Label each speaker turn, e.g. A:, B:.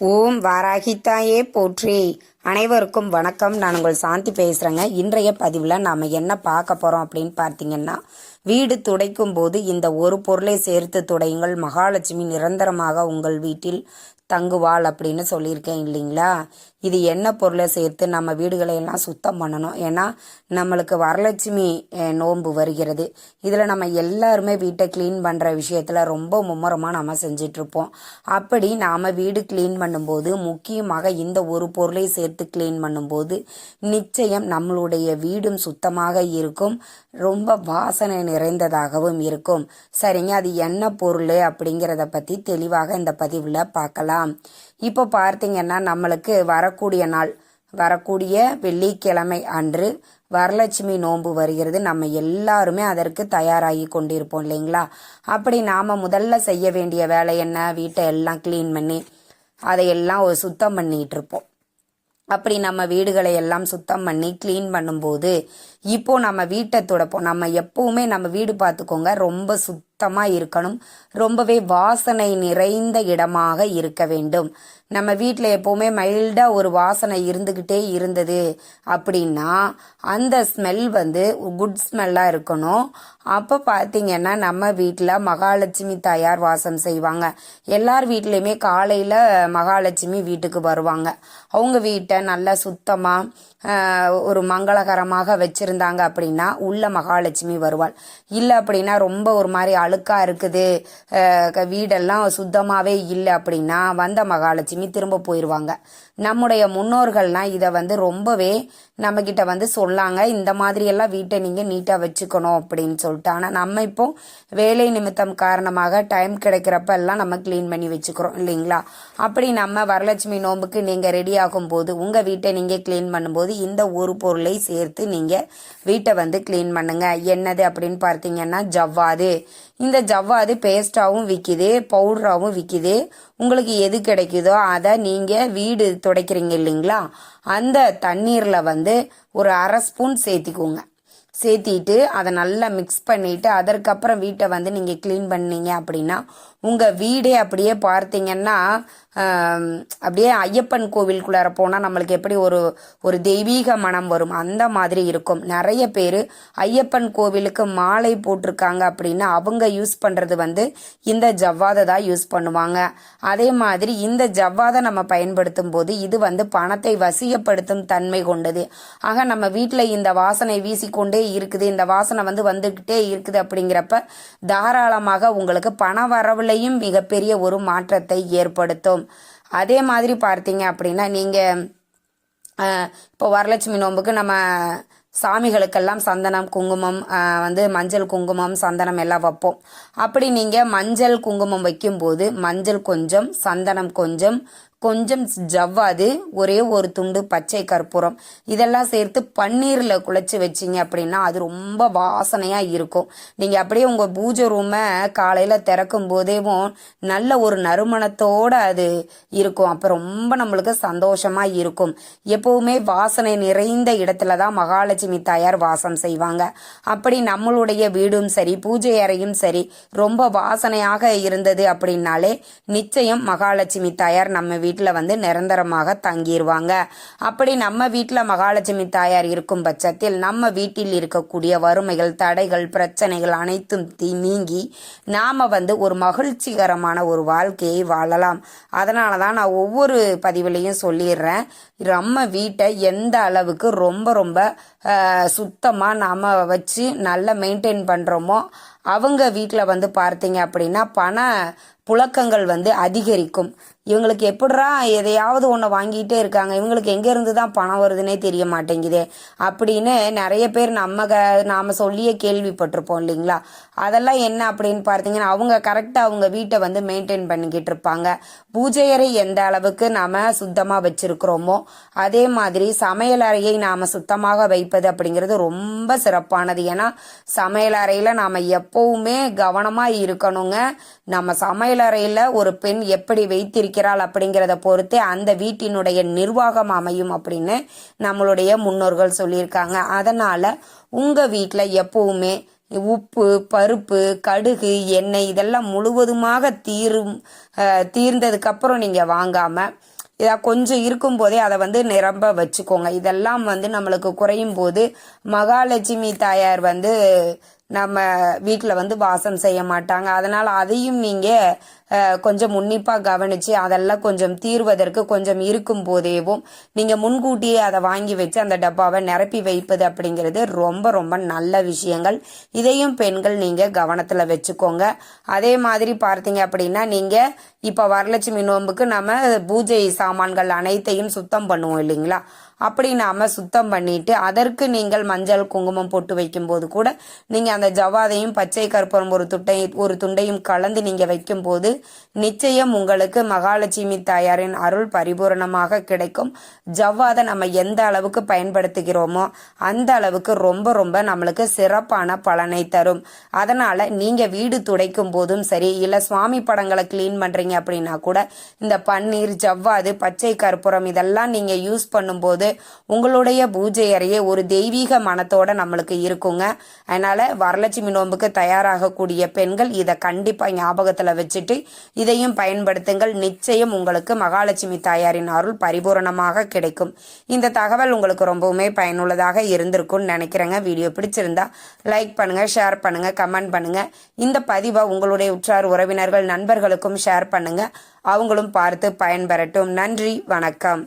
A: ஓம் வாராகித்தாயே போற்றி. அனைவருக்கும் வணக்கம். நான் உங்கள் சாந்தி பேசுகிறேங்க இன்றைய பதிவில் நாம் என்ன பார்க்க போகிறோம் அப்படின்னு பார்த்தீங்கன்னா வீடு துடைக்கும் போது இந்த ஒரு பொருளை சேர்த்து துடையுங்கள். மகாலட்சுமி நிரந்தரமாக உங்கள் வீட்டில் தங்குவாள் அப்படின்னு சொல்லியிருக்கேன் இல்லைங்களா? இது என்ன பொருளை சேர்த்து நம்ம வீடுகளை எல்லாம் சுத்தம் பண்ணணும்? ஏன்னா நம்மளுக்கு வரலட்சுமி நோன்பு வருகிறது. இதில் நம்ம எல்லாருமே வீட்டை க்ளீன் பண்ணுற விஷயத்தில் ரொம்ப மும்முரமாக நம்ம செஞ்சிட்ருப்போம். அப்படி நாம் வீடு க்ளீன் பண்ணும்போது முக்கியமாக இந்த ஒரு பொருளை சேர்த்து க்ளீன் பண்ணும்போது நிச்சயம் நம்மளுடைய வீடும் சுத்தமாக இருக்கும். ரொம்ப வாசனை நிறைந்ததாகவும் இருக்கும். சரிங்க அது என்ன பொருள் அப்படிங்கிறத பற்றி தெளிவாக இந்த பதிவில் பார்க்கலாம். இப்போ பார்த்தீங்கன்னா நம்மளுக்கு வர வரக்கூடிய நாள் வரக்கூடிய வெள்ளிக்கிழமை அன்று வரலட்சுமி நோன்பு வருகிறது. நம்ம எல்லாருமே அதற்கு தயாராகி கொண்டிருப்போம் இல்லைங்களா? அப்படி நாம் முதல்ல செய்ய வேண்டிய வேலை என்ன? வீட்டை எல்லாம் க்ளீன் பண்ணி அதையெல்லாம் ஒரு சுத்தம் பண்ணிட்டு இருப்போம். அப்படி நம்ம வீடுகளை எல்லாம் சுத்தம் பண்ணி க்ளீன் பண்ணும்போது இப்போ நம்ம வீட்டை துடைப்போம். நம்ம எப்பவுமே நம்ம வீடு பார்த்துக்கோங்க ரொம்ப சுத்தமாக இருக்கணும் ரொம்பவே வாசனை நிறைந்த இடமாக இருக்க வேண்டும். நம்ம வீட்டில் எப்போவுமே மைல்டாக ஒரு வாசனை இருந்துக்கிட்டே இருந்தது அப்படின்னா அந்த ஸ்மெல் வந்து குட் ஸ்மெல்லாக இருக்கணும். அப்போ பார்த்தீங்கன்னா நம்ம வீட்டில் மகாலட்சுமி தாயார் வாசம் செய்வாங்க. எல்லார் வீட்லேயுமே காலையில் மகாலட்சுமி வீட்டுக்கு வருவாங்க. அவங்க வீட்டை நல்லா சுத்தமாக ஒரு மங்களகரமாக வச்சுருந்தாங்க அப்படின்னா உள்ள மகாலட்சுமி வருவாள். இல்லை அப்படின்னா ரொம்ப ஒரு மாதிரி அழுக்காக இருக்குது. வீடெல்லாம் சுத்தமாகவே இல்லை அப்படின்னா வந்த மகாலட்சுமி திரும்ப போயிடுவாங்க நம்முடைய முன்னோர்கள்லாம் இதை வந்து ரொம்பவே நம்மக்கிட்ட வந்து சொல்லாங்க. இந்த மாதிரியெல்லாம் வீட்டை நீங்கள் நீட்டாக வச்சுக்கணும் அப்படின்னு சொல்லிட்டு. ஆனால் நம்ம இப்போ வேலை நிமித்தம் காரணமாக டைம் கிடைக்கிறப்ப எல்லாம் நம்ம க்ளீன் பண்ணி வச்சுக்கிறோம் இல்லைங்களா? அப்படி நம்ம வரலட்சுமி நோம்புக்கு நீங்கள் ரெடி ஆகும்போது உங்கள் வீட்டை நீங்கள் க்ளீன் பண்ணும்போது இந்த ஒரு பொருளை சேர்த்து நீங்கள் வீட்டை வந்து க்ளீன் பண்ணுங்க. என்னது அப்படின்னு பார்த்தீங்கன்னா ஜவ்வாது. இந்த ஜவ்வாது பேஸ்டாகவும் விற்கிது பவுடராகவும் விற்கிது உங்களுக்கு எது கிடைக்குதோ அதை நீங்கள் வீடு துடைக்கிறீங்க இல்லைங்களா? அந்த தண்ணீரில் வந்து ஒரு அரை ஸ்பூன் சேர்த்திக்கோங்க. சேர்த்திட்டு அதை நல்லா மிக்ஸ் பண்ணிவிட்டு அதற்கப்புறம் வீட்டை வந்து நீங்கள் க்ளீன் பண்ணீங்க அப்படின்னா உங்கள் வீடே அப்படியே பார்த்தீங்கன்னா அப்படியே ஐயப்பன் கோவிலுக்குள்ளார போனால் நம்மளுக்கு எப்படி ஒரு ஒரு தெய்வீக மனம் வரும். அந்த மாதிரி இருக்கும். நிறைய பேர் ஐயப்பன் கோவிலுக்கு மாலை போட்டிருக்காங்க அப்படின்னா அவங்க யூஸ் பண்ணுறது வந்து இந்த ஜவ்வாதை தான் யூஸ் பண்ணுவாங்க. அதே மாதிரி இந்த ஜவ்வாதை நம்ம பயன்படுத்தும் போது இது வந்து பணத்தை வசியப்படுத்தும் தன்மை கொண்டது. ஆக நம்ம வீட்டில் இந்த வாசனை வீசிக்கொண்டே இருக்குது இந்த வாசனை வந்து வந்துக்கிட்டே இருக்குது அப்படிங்கிறப்ப தாராளமாக உங்களுக்கு பண வரவுலையும் மிகப்பெரிய ஒரு மாற்றத்தை ஏற்படுத்தும். அதே மாதிரி பார்த்தீங்க அப்படின்னா நீங்கள் இப்போ வரலட்சுமி நோன்புக்கு நம்ம சாமிகளுக்கெல்லாம் சந்தனம் குங்குமம் வந்து மஞ்சள் குங்குமம் சந்தனம் எல்லாம் வைப்போம். அப்படி நீங்கள் மஞ்சள் குங்குமம் வைக்கும்போது மஞ்சள் கொஞ்சம் சந்தனம் கொஞ்சம் கொஞ்சம் ஜவ்வாது ஒரே ஒரு துண்டு பச்சை கற்பூரம். இதெல்லாம் சேர்த்து பன்னீரில் குழச்சி வச்சிங்க அப்படின்னா அது ரொம்ப வாசனையாக இருக்கும். நீங்கள் அப்படியே உங்கள் பூஜை ரூமை காலையில் திறக்கும் போதேவும் நல்ல ஒரு நறுமணத்தோடு அது இருக்கும். அப்போ ரொம்ப நம்மளுக்கு சந்தோஷமாக இருக்கும். எப்பவுமே வாசனை நிறைந்த இடத்துல தான் மகாலட்சுமி தாயார் வாசம் செய்வாங்க. அப்படி நம்மளுடைய வீடும் சரி பூஜை அறையும் சரி ரொம்ப வாசனையாக இருந்தது அப்படின்னாலே நிச்சயம் மகாலட்சுமி தாயார் நம்ம வீட்டில் வந்து நிரந்தரமாக தங்கிடுவாங்க அப்படி நம்ம வீட்டில் மகாலட்சுமி தாயார் இருக்கும் பட்சத்தில் நம்ம வீட்டில் இருக்கக்கூடிய வறுமைகள் தடைகள் பிரச்சனைகள் அனைத்தும் தீ நீங்கி நாம் வந்து ஒரு மகிழ்ச்சிகரமான ஒரு வாழ்க்கையை வாழலாம். அதனால தான் நான் ஒவ்வொரு பதிவுலையும் சொல்லிடுறேன். நம்ம வீட்டை எந்த அளவுக்கு ரொம்ப ரொம்ப சுத்தமாக நாம் வச்சு நல்லா மெயின்டைன் பண்ணுறோமோ அவங்க வீட்டில் வந்து பார்த்தீங்க அப்படின்னா பண புழக்கங்கள் வந்து அதிகரிக்கும். இவங்களுக்கு எப்படிரா எதையாவது ஒன்று வாங்கிட்டே இருக்காங்க. இவங்களுக்கு எங்கேருந்து தான் பணம் வருதுன்னே தெரிய மாட்டேங்குதே அப்படின்னு நிறைய பேர் நம்ம க நாம் சொல்லியே கேள்விப்பட்டிருப்போம் இல்லைங்களா? அதெல்லாம் என்ன அப்படின்னு பார்த்தீங்கன்னா அவங்க கரெக்டாக அவங்க வீட்டை வந்து மெயின்டைன் பண்ணிக்கிட்டு இருப்பாங்க. பூஜை அறை எந்த அளவுக்கு நாம் சுத்தமாக வச்சுருக்கிறோமோ அதே மாதிரி சமையல் அறையை நாம் சுத்தமாக வைப்பது அப்படிங்கிறது ரொம்ப சிறப்பானது. ஏன்னா சமையல் அறையில் நாம் எப்போவுமே கவனமாக இருக்கணுங்க. நம்ம சமையல் அறையில் ஒரு பெண் எப்படி வைத்திருக்கிறாள் அப்படிங்கிறத பொறுத்தே அந்த வீட்டினுடைய நிர்வாகம் அமையும் அப்படின்னு நம்மளுடைய முன்னோர்கள் சொல்லியிருக்காங்க. அதனால் உங்கள் வீட்டில் எப்போவுமே உப்பு பருப்பு கடுகு எண்ணெய் இதெல்லாம் முழுவதுமாக தீரும் தீர்ந்ததுக்கப்புறம் நீங்கள் வாங்காமல் இதை கொஞ்சம் இருக்கும் போதே அதை வந்து நிரம்ப வச்சுக்கோங்க. இதெல்லாம் வந்து நம்மளுக்கு குறையும் போது மகாலட்சுமி தாயார் வந்து நம்ம வீட்டில் வந்து வாசம் செய்ய மாட்டாங்க. அதனால் அதையும் நீங்கள் கொஞ்சம் உன்னிப்பாக கவனித்து அதெல்லாம் கொஞ்சம் தீர்வதற்கு கொஞ்சம் இருக்கும் போதேவும் நீங்கள் முன்கூட்டியே அதை வாங்கி வச்சு அந்த டப்பாவை நிரப்பி வைப்பது அப்படிங்கிறது ரொம்ப ரொம்ப நல்ல விஷயங்கள். இதையும் பெண்கள் நீங்கள் கவனத்தில் வச்சுக்கோங்க. அதே மாதிரி பார்த்தீங்க அப்படின்னா நீங்கள் இப்போ வரலட்சுமி நோன்புக்கு நம்ம பூஜை சாமான்கள் அனைத்தையும் சுத்தம் பண்ணுவோம் இல்லைங்களா? அப்படி நாம சுத்தம் பண்ணிட்டு அதற்கு நீங்கள் மஞ்சள் குங்குமம் போட்டு வைக்கும்போது கூட நீங்க அந்த ஜவாதையும் பச்சை கற்பூரம் ஒரு துட்டை ஒரு துண்டையும் கலந்து நீங்க வைக்கும்போது நிச்சயம் உங்களுக்கு மகாலட்சுமி தாயாரின் அருள் பரிபூரணமாக கிடைக்கும். ஜவ்வாதை நம்ம எந்த அளவுக்கு பயன்படுத்துகிறோமோ அந்த அளவுக்கு ரொம்ப ரொம்ப நம்மளுக்கு சிறப்பான பலனை தரும். அதனால நீங்க வீடு துடைக்கும் போதும் சரி இல்ல சுவாமி படங்களை க்ளீன் பண்றீங்க அப்படின்னா கூட இந்த பன்னீர் ஜவ்வாது பச்சை கற்பூரம் இதெல்லாம் நீங்க யூஸ் பண்ணும்போது உங்களுடைய பூஜை அறையே ஒரு தெய்வீக மனத்தோட நம்மளுக்கு இருக்குங்க. அதனால வரலட்சுமி நோன்புக்கு தயாராகக்கூடிய பெண்கள் இதை கண்டிப்பா ஞாபகத்துல வச்சுட்டு இதையும் பயன்படுத்துங்கள். நிச்சயம் உங்களுக்கு மகாலட்சுமி தாயாரின் அருள் பரிபூரணமாக கிடைக்கும். இந்த தகவல் உங்களுக்கு ரொம்பவுமே பயனுள்ளதாக இருந்திருக்கும்னு நினைக்கிறேங்க. வீடியோ பிடிச்சிருந்தா லைக் பண்ணுங்க ஷேர் பண்ணுங்க கமெண்ட் பண்ணுங்க. இந்த பதிவை உங்களுடைய உற்றார் உறவினர்கள் நண்பர்களுக்கும் ஷேர் பண்ணுங்க. அவங்களும் பார்த்து பயன்பெறட்டும். நன்றி வணக்கம்.